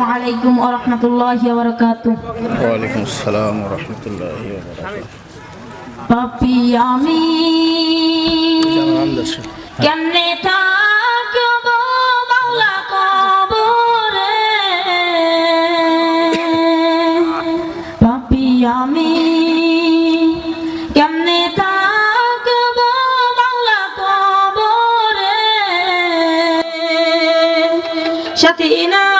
আসসালামু আলাইকুম ওয়া রাহমাতুল্লাহি ওয়া বারাকাতুহু ওয়ালাইকুম আসসালাম রহমতুল্লাহ পাপি আমি কেমনে থাকব মাওলা কবরে পাপি আমি কেমনে থাকব মাওলা কবরে সাথী নাই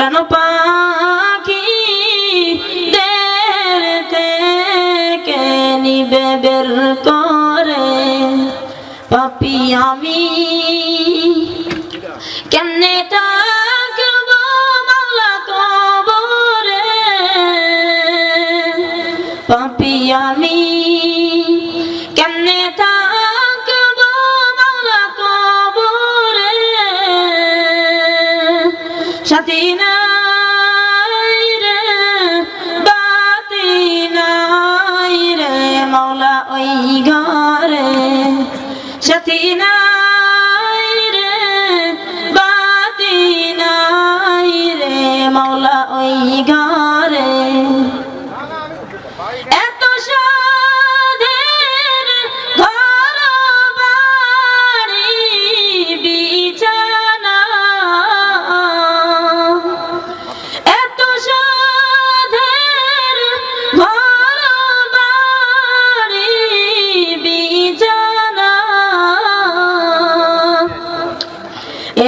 প্রাণ পাখি দেহের থেকে নিবে বের করে। পাপি আমি কেমনে থাকব মাওলা কবরে? পাপি আমি সাথী নাই রে বাতি নাই রে মাওলা ওই ঘরে। সাথী নাই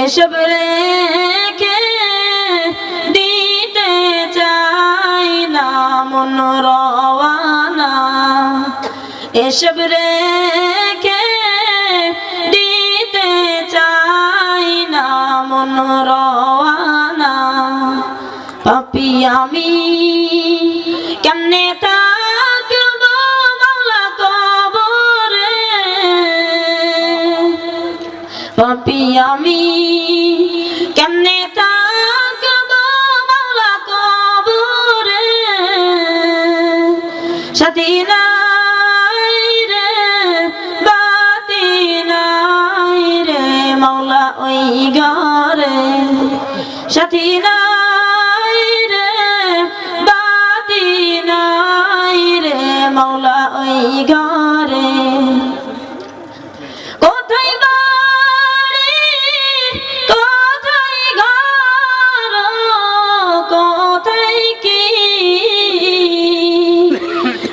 এসব রেখে দিতে চাই না, মন রওয়ানা। এসব রেখে দিতে চাই না, মন রওয়ানা। পাপি আমি কেমনে থাকব পাপি আমি, কেমনে থাকব মাওলা কবরে? সাথী নাই রে, বাতি নাই রে, মাওলা ওই ঘরে। সাথী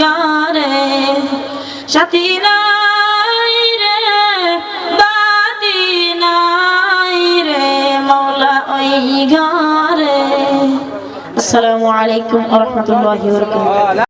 ঘরে সাথী নাই রে বাতি নাই রে মৌলা ওই গারে আসসালামু আলাইকুম রাহমাতুল্লাহি